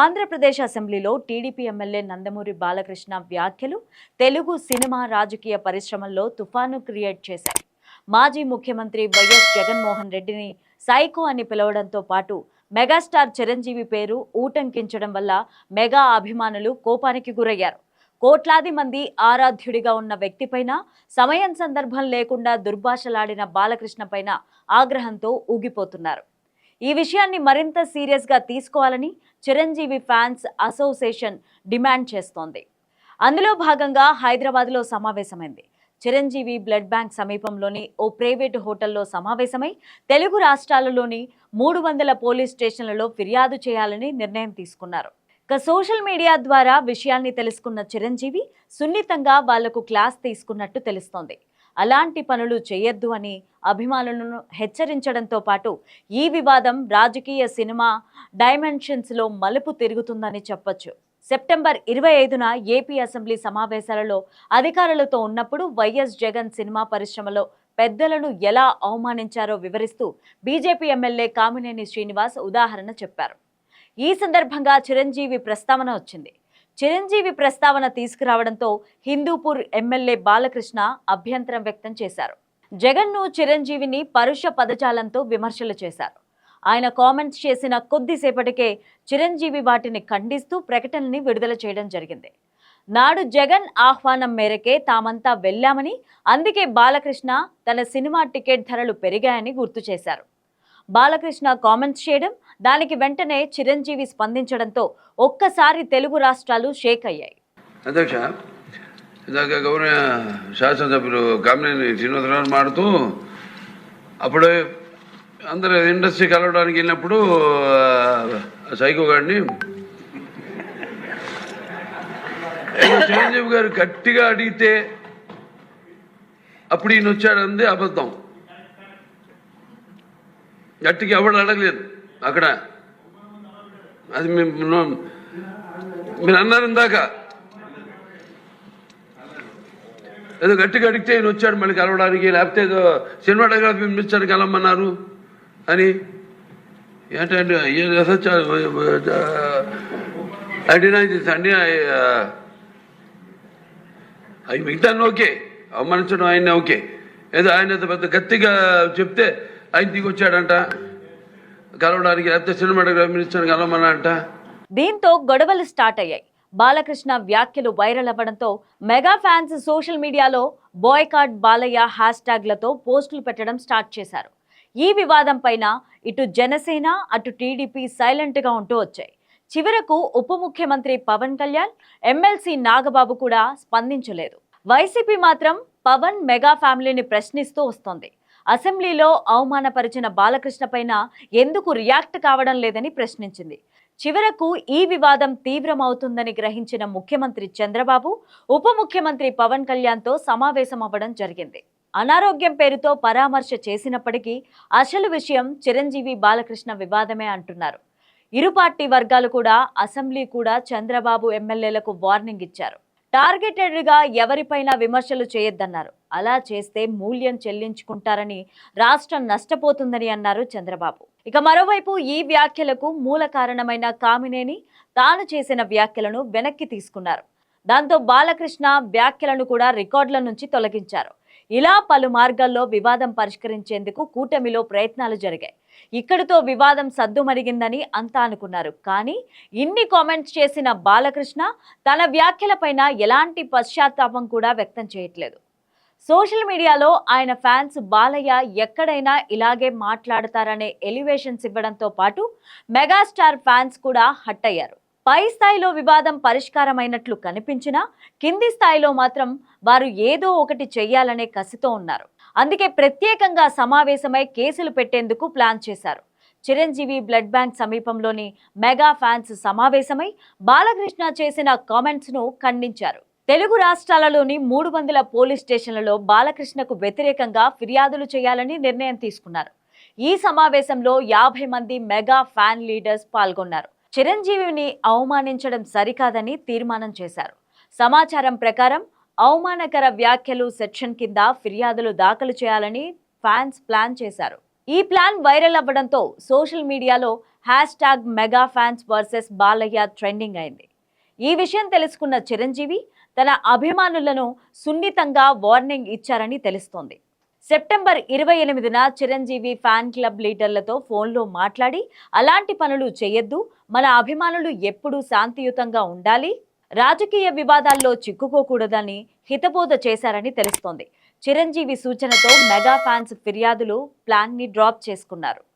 ఆంధ్రప్రదేశ్ అసెంబ్లీలో TDP MLA Nandamuri Balakrishna వ్యాఖ్యలు Telugu cinema రాజకీయ పరిశ్రమల్లో తుఫాను క్రియేట్ చేశాయి. మాజీ ముఖ్యమంత్రి వైఎస్ జగన్మోహన్ రెడ్డిని సైకో అని పిలవడంతో పాటు మెగాస్టార్ చిరంజీవి పేరు ఊటంకించడం వల్ల మెగా అభిమానులు కోపానికి గురయ్యారు. కోట్లాది మంది ఆరాధ్యుడిగా ఉన్న వ్యక్తిపైన సమయం సందర్భం లేకుండా దుర్భాషలాడిన బాలకృష్ణ పైన ఆగ్రహంతో ఊగిపోతున్నారు. ఈ విషయాన్ని మరింత సీరియస్గా తీసుకోవాలని చిరంజీవి ఫ్యాన్స్ అసోసియేషన్ డిమాండ్ చేస్తోంది. అందులో భాగంగా హైదరాబాద్లో సమావేశమైంది. చిరంజీవి బ్లడ్ బ్యాంక్ సమీపంలోని ఓ ప్రైవేటు హోటల్లో సమావేశమై తెలుగు రాష్ట్రాలలోని మూడు వందల పోలీస్ స్టేషన్లలో ఫిర్యాదు చేయాలని నిర్ణయం తీసుకున్నారు. ఇక సోషల్ మీడియా ద్వారా విషయాన్ని తెలుసుకున్న చిరంజీవి సున్నితంగా వాళ్ళకు క్లాస్ తీసుకున్నట్టు తెలుస్తోంది. అలాంటి పనులు చేయొద్దు అని అభిమానులను హెచ్చరించడంతో పాటు ఈ వివాదం రాజకీయ సినిమా డైమెన్షన్స్లో మలుపు తిరుగుతుందని చెప్పొచ్చు. సెప్టెంబర్ ఇరవై ఐదున ఏపీ అసెంబ్లీ సమావేశాలలో అధికారులతో ఉన్నప్పుడు వైఎస్ జగన్ సినిమా పరిశ్రమలో పెద్దలను ఎలా అవమానించారో వివరిస్తూ బీజేపీ ఎమ్మెల్యే కామినేని శ్రీనివాస్ ఉదాహరణ చెప్పారు. ఈ సందర్భంగా చిరంజీవి ప్రస్తావన వచ్చింది. చిరంజీవి ప్రస్తావన తీసుకురావడంతో హిందూపూర్ ఎమ్మెల్యే బాలకృష్ణ అభ్యంతరం వ్యక్తం చేశారు. జగన్ను చిరంజీవిని పరుష పదజాలంతో విమర్శలు చేశారు. ఆయన కామెంట్స్ చేసిన కొద్దిసేపటికే చిరంజీవి వాటిని ఖండిస్తూ ప్రకటనని విడుదల చేయడం జరిగింది. నాడు జగన్ ఆహ్వానం మేరకే తామంతా వెళ్ళామని అందుకే బాలకృష్ణ తన సినిమా టికెట్ ధరలు పెరిగాయని గుర్తు చేశారు. బాలకృష్ణ కామెంట్స్ చేయడం దానికి వెంటనే చిరంజీవి స్పందించడంతో ఒక్కసారి తెలుగు రాష్ట్రాలు షేక్ అయ్యాయి. అధ్యక్ష ఇందాక గౌరవ శాసనసభ్యులు కామినేని శ్రీనివాసరావు మాడుతూ అప్పుడు అందరు ఇండస్ట్రీ కలవడానికి వెళ్ళినప్పుడు సైకో గారిని చిరంజీవి గారు గట్టిగా అడిగితే అప్పుడు ఈయన వచ్చాడంది అబద్ధం. గట్టిగా ఎవడు అడగలేదు. అక్కడ అది మేము మీరు అన్నారు ఇందాక. ఏదో గట్టిగా అడిగితే ఈయన వచ్చాడు మళ్ళీ కలవడానికి లేకపోతే ఏదో సినిమాటోగ్రఫీ మినిస్టర్ కలవమన్నారు అని. ఏంటంటే అడినా అండి అవి మిగతాన్ని ఓకే అవమానించడం ఆయన ఓకే. ఏదో ఆయన పెద్ద గట్టిగా చెప్తే ఆయన దిగి వచ్చాడంట కలవడానికి లేకపోతే సినిమాటోగ్రఫీ మినిస్టర్ దీంతో గొడవలు స్టార్ట్ అయ్యాయి. బాలకృష్ణ వ్యాఖ్యలు వైరల్ అవ్వడంతో మెగా ఫ్యాన్స్ సోషల్ మీడియాలో బాయ్కాట్ బాలయ్య హ్యాష్ ట్యాగ్లతో పోస్టులు పెట్టడం స్టార్ట్ చేశారు. ఈ వివాదం పైన ఇటు జనసేన అటు టీడీపీ సైలెంట్గా ఉంటూ వచ్చాయి. చివరకు ఉప ముఖ్యమంత్రి పవన్ కళ్యాణ్ ఎమ్మెల్సీ నాగబాబు కూడా స్పందించలేదు. వైసీపీ మాత్రం పవన్ మెగా ఫ్యామిలీని ప్రశ్నిస్తూ వస్తోంది. అసెంబ్లీలో అవమానపరిచిన బాలకృష్ణ పైన ఎందుకు రియాక్ట్ కావడం లేదని ప్రశ్నించింది. చివరకు ఈ వివాదం తీవ్రమవుతుందని గ్రహించిన ముఖ్యమంత్రి చంద్రబాబు ఉప ముఖ్యమంత్రి పవన్ కళ్యాణ్తో సమావేశం అవ్వడం జరిగింది. అనారోగ్యం పేరుతో పరామర్శ చేసినప్పటికీ అసలు విషయం చిరంజీవి బాలకృష్ణ వివాదమే అంటున్నారు. ఇరు పార్టీ వర్గాలు కూడా అసెంబ్లీ కూడా చంద్రబాబు ఎమ్మెల్యేలకు వార్నింగ్ ఇచ్చారు. టార్గెటెడ్గా ఎవరిపైన విమర్శలు చేయొద్దన్నారు. అలా చేస్తే మూల్యం చెల్లించుకుంటారని రాష్ట్రం నష్టపోతుందని అన్నారు చంద్రబాబు. ఇక మరోవైపు ఈ వ్యాఖ్యలకు మూల కారణమైన కామినేని తాను చేసిన వ్యాఖ్యలను వెనక్కి తీసుకున్నారు. దాంతో బాలకృష్ణ వ్యాఖ్యలను కూడా రికార్డుల నుంచి తొలగించారు. ఇలా పలు మార్గాల్లో వివాదం పరిష్కరించేందుకు కూటమిలో ప్రయత్నాలు జరిగాయి. ఇక్కడితో వివాదం సద్దుమరిగిందని అంతా అనుకున్నారు. కానీ ఇన్ని కామెంట్స్ చేసిన బాలకృష్ణ తన వ్యాఖ్యలపైన ఎలాంటి పశ్చాత్తాపం కూడా వ్యక్తం చేయట్లేదు. సోషల్ మీడియాలో ఆయన ఫ్యాన్స్ బాలయ్య ఎక్కడైనా ఇలాగే మాట్లాడతారనే ఎలివేషన్స్ ఇవ్వడంతో పాటు మెగాస్టార్ ఫ్యాన్స్ కూడా హట్ అయ్యారు. పై స్థాయిలో వివాదం పరిష్కారమైనట్లు కనిపించినా కింది స్థాయిలో మాత్రం వారు ఏదో ఒకటి చెయ్యాలనే కసితో ఉన్నారు. అందుకే ప్రత్యేకంగా సమావేశమై కేసులు పెట్టేందుకు ప్లాన్ చేశారు. చిరంజీవి బ్లడ్ బ్యాంక్ సమీపంలోని మెగా ఫ్యాన్స్ సమావేశమై బాలకృష్ణ చేసిన కామెంట్స్ను ఖండించారు. తెలుగు రాష్ట్రాలలోని మూడు వందల పోలీస్ స్టేషన్లలో బాలకృష్ణకు వ్యతిరేకంగా ఫిర్యాదులు చేయాలని నిర్ణయం తీసుకున్నారు. ఈ సమావేశంలో యాభై మంది మెగా ఫ్యాన్ లీడర్స్ పాల్గొన్నారు. చిరంజీవిని అవమానించడం సరికాదని తీర్మానం చేశారు. సమాచారం ప్రకారం అవమానకర వ్యాఖ్యలు సెక్షన్ కింద ఫిర్యాదులు దాఖలు చేయాలని ఫ్యాన్స్ ప్లాన్ చేశారు. ఈ ప్లాన్ వైరల్ అవ్వడంతో సోషల్ మీడియాలో hash tag mega fans versus Balayya trending అయింది. ఈ విషయం తెలుసుకున్న చిరంజీవి తన అభిమానులను సున్నితంగా వార్నింగ్ ఇచ్చారని తెలుస్తోంది. సెప్టెంబర్ ఇరవై ఎనిమిదిన చిరంజీవి ఫ్యాన్ క్లబ్ లీడర్లతో ఫోన్లో మాట్లాడి అలాంటి పనులు చేయొద్దు. మన అభిమానులు ఎప్పుడూ శాంతియుతంగా ఉండాలి. రాజకీయ వివాదాల్లో చిక్కుకోకూడదని హితబోధ చేశారని తెలుస్తోంది. చిరంజీవి సూచనతో మెగా ఫ్యాన్స్ ఫిర్యాదులు ప్లాన్ని డ్రాప్ చేసుకున్నారు.